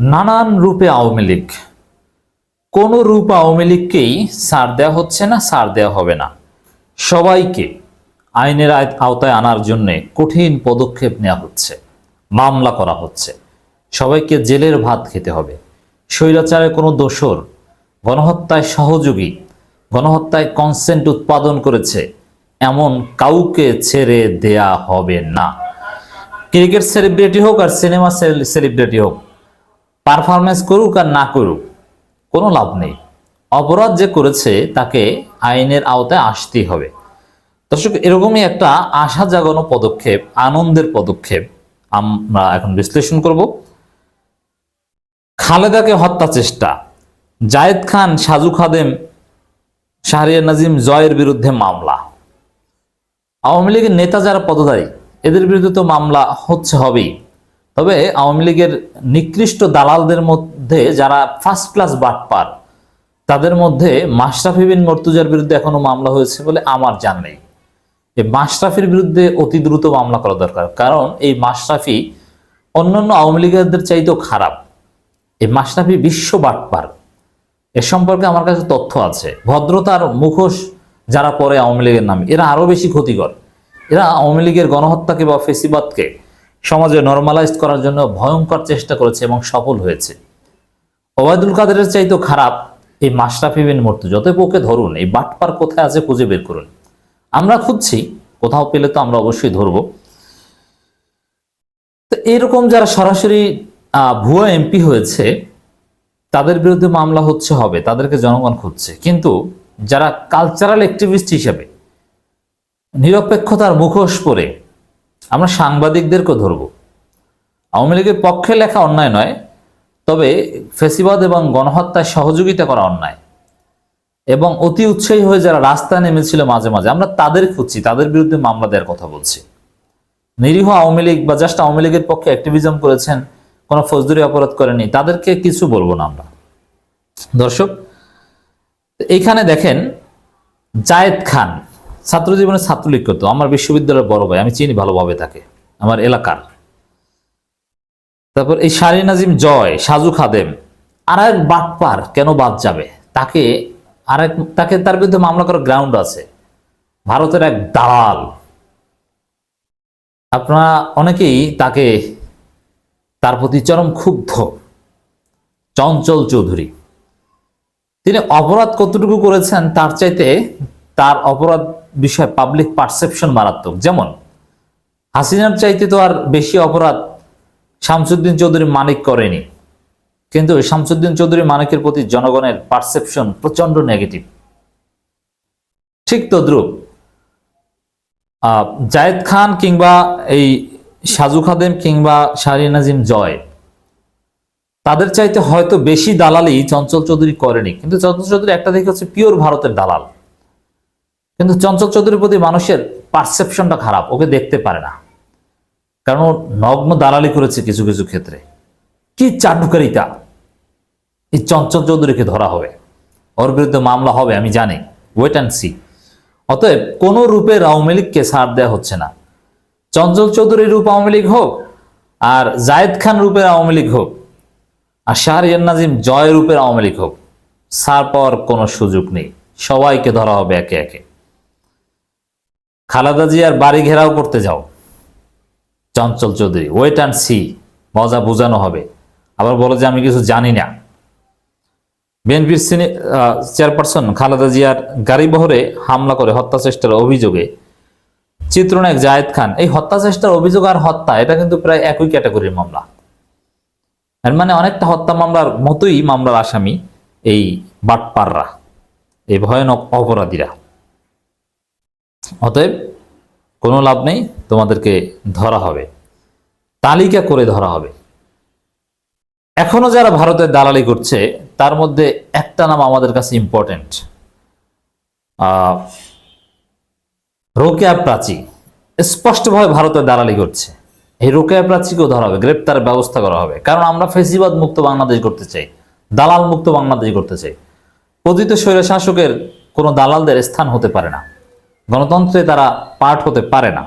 নানান রূপে আওয়ামী লীগ। কোন রূপ আওয়ামী লীগকেই সার দেওয়া হচ্ছে না, সার দেওয়া হবে না। সবাইকে আইনের আওতায় আনার জন্য কঠিন পদক্ষেপ নেওয়া হচ্ছে, মামলা করা হচ্ছে। সবাইকে জেলের ভাত খেতে হবে। স্বৈরাচারের কোনো দোষর গণহত্যায় সহযোগী, গণহত্যায় কনসেন্ট উৎপাদন করেছে, এমন কাউকে ছেড়ে দেয়া হবে না। ক্রিকেট সেলিব্রিটি হোক আর সিনেমা সেলিব্রিটি হোক পারফরমেন্স করুক আর না করুক, কোনো লাভ নেই। অপরাধ যে করেছে, তাকে আইনের আওতায় আসতেই হবে। দর্শক, এরকমই একটা আশা জাগানো পদক্ষেপ, আনন্দের পদক্ষেপ আমরা এখন বিশ্লেষণ করব। খালেদাকে হত্যা চেষ্টা। জায়েদ খান, সাজু খাদেম, শাহরিয়ার নাজিম জয়ের বিরুদ্ধে মামলা। আওয়ামী লীগের নেতা যারা পদধারী এদের বিরুদ্ধে তো মামলা হচ্ছে হবেই। তবে আওয়ামী লীগের নিকৃষ্ট দালালদের মধ্যে যারা ফার্স্ট ক্লাস বাট বাটপার, তাদের মধ্যে মাশরাফি বিন মর্তুজার বিরুদ্ধে এখনও মামলা হয়েছে বলে আমার জান নেই। এই মাশরাফির বিরুদ্ধে অতি দ্রুত মামলা করা দরকার, কারণ এই মাশরাফি অন্যান্য আওয়ামী লীগের চাইতেও খারাপ। এই মাশরাফি বিশ্ব বাটপার। এ সম্পর্কে আমার কাছে তথ্য আছে। ভদ্রতার মুখোশ যারা পরে আওয়ামী লীগের নামে, এরা আরও বেশি ক্ষতিকর। এরা আওয়ামী লীগের গণহত্যাকে বা ফেসিবাদকে সমাজে নর্মালাইজ করার জন্য ভয়ঙ্কর চেষ্টা করেছে এবং সফল হয়েছে। ওবায়দুল কাদেরের চাইতেও খারাপ এই মাশরাফি বিন মর্তুজা। অতএব ওকে ধরুন, এই বাটপার কোথায় আছে খুঁজে বের করুন। আমরা খুঁজছি, কোথাও পেলে তো আমরা অবশ্যই ধরবো। তো এরকম যারা সরাসরি ভুয়া এমপি হয়েছে, তাদের বিরুদ্ধে মামলা হচ্ছে হবে, তাদেরকে জনগণ খুঁজছে। কিন্তু যারা কালচারাল অ্যাক্টিভিস্ট হিসেবে, নিরপেক্ষতার মুখোশ পরে আমরা সাংবাদিকদেরকে ধরব। আওয়ামী লীগের পক্ষে লেখা অন্যায় নয়, তবে ফেসিবাদ এবং গণহত্যায় সহযোগিতা করা অন্যায়। এবং অতি উৎসাহী হয়ে যারা রাস্তায় নেমেছিল মাঝে মাঝে, আমরা তাদের খুঁজছি, তাদের বিরুদ্ধে মামলা দেওয়ার কথা বলছি। নিরীহ আওয়ামী লীগ বা জাস্ট আওয়ামী লীগের পক্ষে অ্যাক্টিভিজম করেছেন, কোনো ফৌজদারি অপরাধ করেনি তাদেরকে কিছু বলব না আমরা। দর্শক এইখানে দেখেন, জায়েদ খান ছাত্র জীবনে ছাত্রলীগ করতো আমার বিশ্ববিদ্যালয়ের বড় ভাই, আমি চিনি ভালোভাবে তাকে, আমার এলাকার। তারপর এই শারি নাজিম জয়, সাজু খাদেম আর এক বাটপার কেন বাদ যাবে? তাকে আরেক, তাকে তার বিরুদ্ধে মামলা করার গ্রাউন্ড আছে। ভারতের এক দালাল। আপনারা অনেকেই তাকে, তার প্রতি চরম ক্ষুব্ধ। চঞ্চল চৌধুরী। তিনি অপরাধ কতটুকু করেছেন, তার চাইতে তার অপরাধ বিষয়ে পাবলিক পারসেপশন মারাত্মক। যেমন, হাসিনার চাইতে তো আর বেশি অপরাধ শামসুদ্দিন চৌধুরী মানিক করেনি। কিন্তু শামসুদ্দিন চৌধুরী মানিকের প্রতি জনগণের পারসেপশন প্রচণ্ড নেগেটিভ ঠিক তদ্রুপ জায়েদ খান কিংবা এই সাজু খাদেম কিংবা শাহরি নাজিম জয়, তাদের চাইতে হয়তো বেশি দালালি চঞ্চল চৌধুরী করেনি। কিন্তু চঞ্চল চৌধুরী একটা দিকে হচ্ছে পিওর ভারতের দালাল। কিন্তু চঞ্চল চৌধুরীর প্রতি মানুষের পারসেপশনটা খারাপ, ওকে দেখতে পারে না। কারণ নগ্ন দালালি করেছে কিছু কিছু ক্ষেত্রে। কি চাটুকারিতা। এই চঞ্চল চৌধুরীকে ধরা হবে। ওর বিরুদ্ধে মামলা হবে, আমি জানি। ওয়েট অ্যান্ড সি অতএব কোন রূপে আওয়ামী লীগকে ছাড় দেওয়া হচ্ছে না। চঞ্চল চৌধুরীর রূপ আওয়ামী লীগ হোক, আর জায়েদ খান রূপের আওয়ামী লীগ হোক, আর শাহরিয়ার নাজিম জয় রূপের আওয়ামী লীগ হোক, ছাড় পাওয়ার কোনো সুযোগ নেই। সবাইকে ধরা হবে একে একে। খালেদা জিয়ার বাড়ি ঘেরাও করতে যাও। Chanchal Chowdhury wait and see মজা বোঝানো হবে। আবার বলো যে, আমি কিছু জানি না। বিএনপির চেয়ারপারসন খালেদা জিয়ার গাড়ি বহরে হামলা করে হত্যা চেষ্টার অভিযোগে। চিত্রনায়ক জায়েদ খান, এই হত্যা চেষ্টার অভিযোগ আর হত্যা, এটা কিন্তু প্রায় একই ক্যাটাগরির মামলা। এর মানে অনেকটা হত্যা মামলার মতোই মামলার আসামি এই বাটপাররা, এই ভয়ানক অপরাধীরা। অতএব কোনো লাভ নেই, তোমাদেরকে ধরা হবে। তালিকা করে ধরা হবে। এখনও যারা ভারতের দালালি করছে, তার মধ্যে একটা নাম আমাদের কাছে ইম্পর্টেন্ট রোকেয়া প্রাচী। স্পষ্টভাবে ভারতের দালালি করছে। এই রোকেয়া প্রাচীকেও ধরা হবে গ্রেপ্তারের ব্যবস্থা করা হবে। কারণ আমরা ফেসিবাদ মুক্ত বাংলাদেশ করতে চাই, দালাল মুক্ত বাংলাদেশ করতে চাই। পতিত স্বৈর শাসকের কোনো দালালদের স্থান হতে পারে না। গণতন্ত্রে তারা পার্ট হতে পারে না।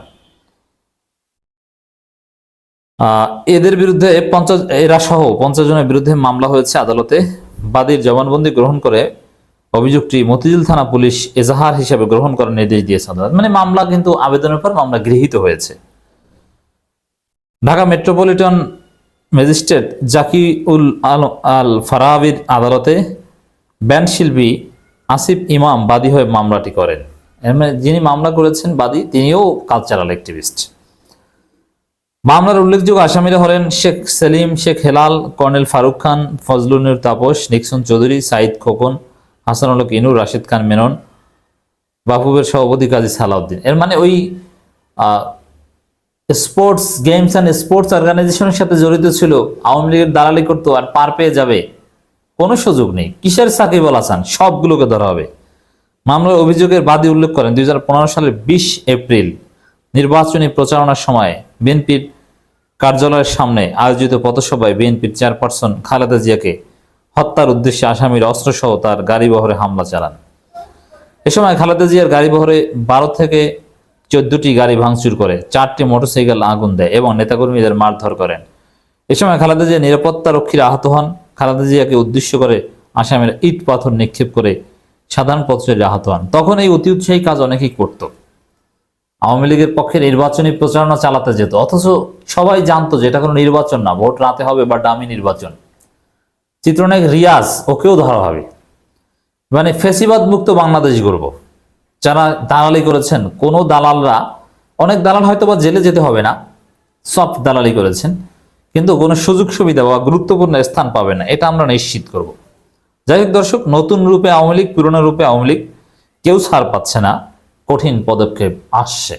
এদের বিরুদ্ধে পঞ্চাশ, এরা সহ পঞ্চাশ জনের বিরুদ্ধে মামলা হয়েছে আদালতে। বাদীর জবানবন্দি গ্রহণ করে অভিযোগটি মতিঝিল থানা পুলিশ এজাহার হিসেবে গ্রহণ করার নির্দেশ দিয়েছে আদালত। মানে মামলা কিন্তু আবেদনের পর মামলা গৃহীত হয়েছে। ঢাকা মেট্রোপলিটন ম্যাজিস্ট্রেট জাকি উল আল আল ফারাবির আদালতে ব্যান্ড শিল্পী আসিফ ইমাম বাদী হয়ে মামলাটি করেন। যিনি মামলা করেছেন বাদী, তিনিও কালচারাল অ্যাক্টিভিস্ট মামলার উল্লেখযোগ্য আসামিরা হলেন শেখ সেলিম, শেখ হেলাল, কর্নেল ফারুক খান ফজলুনুর তাপস, নিক্সন চৌধুরী, সাইদ খোকন হাসানুল ইনুর রাশিদ খান মেনন বাফুবের সভাপতি কাজী সালাউদ্দিন। এর মানে ওই স্পোর্টস গেমস অ্যান্ড স্পোর্টস অর্গানাইজেশনের সাথে জড়িত ছিল, আওয়ামী লীগের দালালি করতো আর পার পেয়ে যাবে, কোনো সুযোগ নেই। কিসের সাকিব আল হাসান? সবগুলোকে ধরা হবে। মামলার অভিযোগের বাদী উল্লেখ করেন দুই সালের বিশ এপ্রিল নির্বাচনী প্রচারণার সময় বিএনপির কার্যালয়ের সামনে আয়োজিত পথসভায় বিএনপির চেয়ারপারসন খালেদা জিয়াকে হত্যার উদ্দেশ্যে আসামির অস্ত্রসহ তার গাড়ি বহরে হামলা চালান। এ সময় খালেদা জিয়ার গাড়ি বহরে বারো থেকে চোদ্দটি গাড়ি ভাঙচুর করে চারটি মোটরসাইকেল আগুন দেয় এবং নেতাকর্মীদের মারধর করেন। এ সময় খালেদা জিয়া নিরাপত্তা রক্ষীরা আহত হন। খালেদা জিয়াকে উদ্দেশ্য করে আসামিরা ইট পাথর নিক্ষেপ করে সাধারণ পথচারীরা আহত হন। তখন এই অতি উৎসাহী কাজ অনেকেই করত। আওয়ামী লীগের পক্ষে নির্বাচনী প্রচারণা চালাতে যেত। অথচ সবাই জানতো যে এটা কোনো নির্বাচন না, ভোট রাতে হবে বা ডামি নির্বাচন। চিত্রনায়ক রিয়াজ, ওকেও ধরা হবে। মানে ফেসিবাদ মুক্ত বাংলাদেশ গড়ব। যারা দালালি করেছেন, কোনো দালালরা, অনেক দালাল হয়তো বা জেলে যেতে হবে না, সফট দালালি করেছেন, কিন্তু কোনো সুযোগ সুবিধা বা গুরুত্বপূর্ণ স্থান পাবে না, এটা আমরা নিশ্চিত করব। যাই হোক দর্শক, নতুন রূপে আওয়ামী লীগ, পুরনো রূপে আওয়ামী লীগ, কেউ ছাড় পাচ্ছে না। কঠিন পদক্ষেপ আসছে।